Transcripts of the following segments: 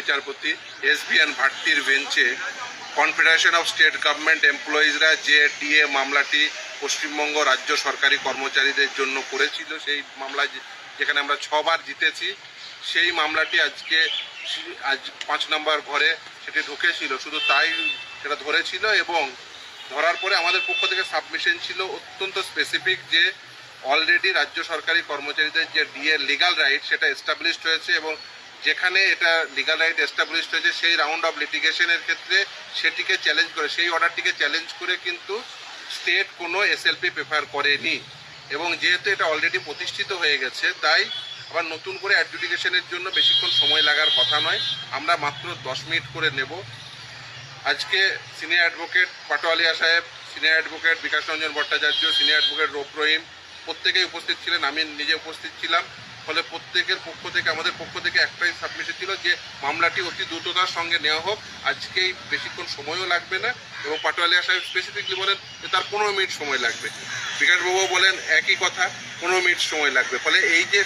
বিচারপতি S B N ভাট্টির বেঞ্চে কনফেডারেশন অফ স্টেট গভর্নমেন্ট এমপ্লয়িজরা যে ডিএ মামলাটি পশ্চিমবঙ্গ রাজ্য সরকারি কর্মচারীদের জন্য করেছিল, সেই মামলায় যেখানে আমরা ছবার জিতেছি, সেই মামলাটি আজকে আজ পাঁচ নম্বর ঘরে সেটি ঢুকেছিল। শুধু তাই সেটা ধরেছিল এবং ধরার পরে আমাদের পক্ষ থেকে সাবমিশন ছিল অত্যন্ত স্পেসিফিক যে অলরেডি রাজ্য সরকারি কর্মচারীদের যে ডিএ লিগাল রাইট সেটা এস্টাবলিশড হয়েছে এবং যেখানে এটা লিগাল রাইট এস্টাবলিশড হয়েছে, সেই রাউন্ড অফ লিটিগেশনের ক্ষেত্রে সেটিকে চ্যালেঞ্জ করে, সেই অর্ডারটিকে চ্যালেঞ্জ করে কিন্তু স্টেট কোনো এসএলপি প্রেফার করেনি। এবং যেহেতু এটা অলরেডি প্রতিষ্ঠিত হয়ে গেছে, তাই আবার নতুন করে অ্যাডজুডিকেশনের জন্য বেশিক্ষণ সময় লাগার কথা নয়। আমরা মাত্র দশ মিনিট করে নেব। আজকে সিনিয়র অ্যাডভোকেট পাটোয়ালিয়া সাহেব senior advocate Bikash Ranjan Bhattacharya senior advocate Rauf Rahim, প্রত্যেকেই উপস্থিত ছিলেন, আমি নিজে উপস্থিত ছিলাম। ফলে প্রত্যেকের পক্ষ থেকে, আমাদের পক্ষ থেকে একটাই সাবমিশন ছিল যে মামলাটি অতি দ্রুততার সঙ্গে নেওয়া হোক। আজকেই বেশিক্ষণ সময়ও লাগবে না এবং পাটোয়ালিয়া সাহেব স্পেসিফিকলি বলেন যে তার পনেরো মিনিট সময় লাগবে। বিকাশবাবু বলেন একই কথা, পনেরো মিনিট সময় লাগবে। ফলে এই যে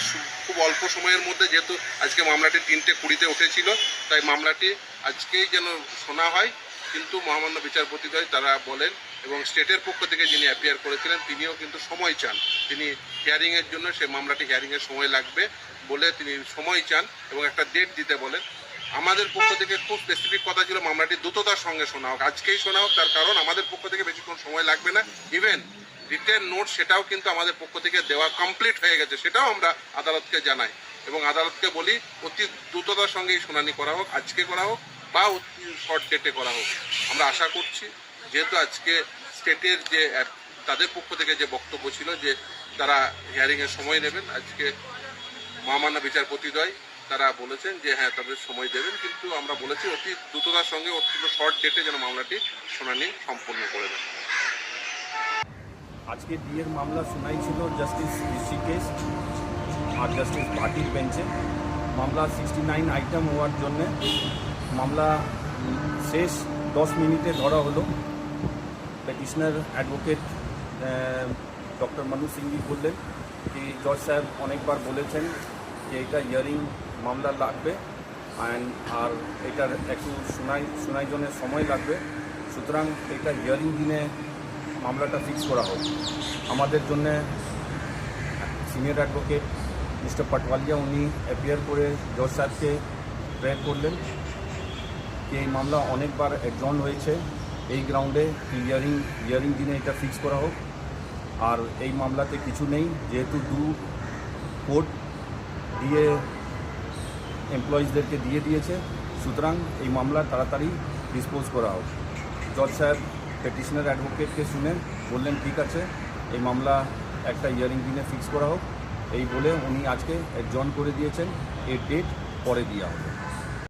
খুব অল্প সময়ের মধ্যে যেহেতু আজকে মামলাটি তিনটে কুড়িতে উঠেছিল, তাই মামলাটি আজকেই যেন শোনা হয়। কিন্তু মহামান্য বিচারপতিদ্বয় তারা বলেন এবং স্টেটের পক্ষ থেকে যিনি অ্যাপিয়ার করেছিলেন, তিনিও কিন্তু সময় চান। তিনি হিয়ারিংয়ের জন্য সে মামলাটি হিয়ারিংয়ের সময় লাগবে বলে তিনি সময় চান এবং একটা ডেট দিতে বলেন। আমাদের পক্ষ থেকে খুব স্পেসিফিক কথা ছিল, মামলাটি দ্রুততার সঙ্গে শোনা হোক, আজকেই শোনা হোক, তার কারণ আমাদের পক্ষ থেকে বেশিক্ষণ সময় লাগবে না। ইভেন রিটেন নোট সেটাও কিন্তু আমাদের পক্ষ থেকে দেওয়া কমপ্লিট হয়ে গেছে, সেটাও আমরা আদালতকে জানাই। এবং আদালতকে বলি, অতি দ্রুততার সঙ্গেই শুনানি করা হোক, আজকে করা হোক বা অতি শর্ট ডেটে করা হোক। আমরা আশা করছি, যেহেতু আজকে স্টেটের যে তাদের পক্ষ থেকে যে বক্তব্য ছিল যে, তারা হিয়ারিংয়ের সময় নেবেন, আজকে মহামান্য বিচারপতিদ্বয় তারা বলেছেন যে হ্যাঁ তাদের সময় দেবেন, কিন্তু আমরা বলেছি অতি দ্রুততার সঙ্গে অত্যন্ত শর্ট ডেটে যেন মামলাটি শুনানি সম্পন্ন করে দেন। আজকে বিয়ের মামলা শোনাই ছিল জাস্টিস ঋষিকেশ আর জাস্টিস ভাটির বেঞ্চে মামলা সিক্সটি নাইন আইটেম হওয়ার জন্যে মামলা শেষ, দশ মিনিটে ধরা হলো। Petitioner advocate doctor Manu Singhvi বললেন যে জজ সাহেব অনেকবার বলেছেন যে এটা ইয়ারিং মামলা লাগবে অ্যান্ড আর এটার একটু শোনাই শোনাই জন্য সময় লাগবে। সুতরাং এটা হিয়ারিং দিনে মামলাটা ফিক্স করা হোক। আমাদের জন্য সিনিয়র অ্যাডভোকেট মিস্টার পাটওয়ালিয়া উনি অ্যাপিয়ার করে জজ সাহেবকে প্রেয়ার করলেন। যে এই মামলা অনেকবার অ্যাডজন হয়েছে। এই গ্রাউন্ডে ইয়ারিং ইয়ারিং দিনে এটা ফিক্স করা হোক। আর এই মামলাতে কিছু নেই, যেহেতু দু কোর্ট দিয়ে এমপ্লয়িজদেরকে দিয়ে দিয়েছে। সুতরাং এই মামলা তাড়াতাড়ি ডিসপোজ করা হোক। জজ সাহেব পেটিশনার অ্যাডভোকেটকে শুনে বললেন, ঠিক আছে, এই মামলা একটা ইয়ারিং দিনে ফিক্স করা হোক। এই বলে উনি আজকে জন করে দিয়েছেন। এর ডেট পরে দেওয়া হবে।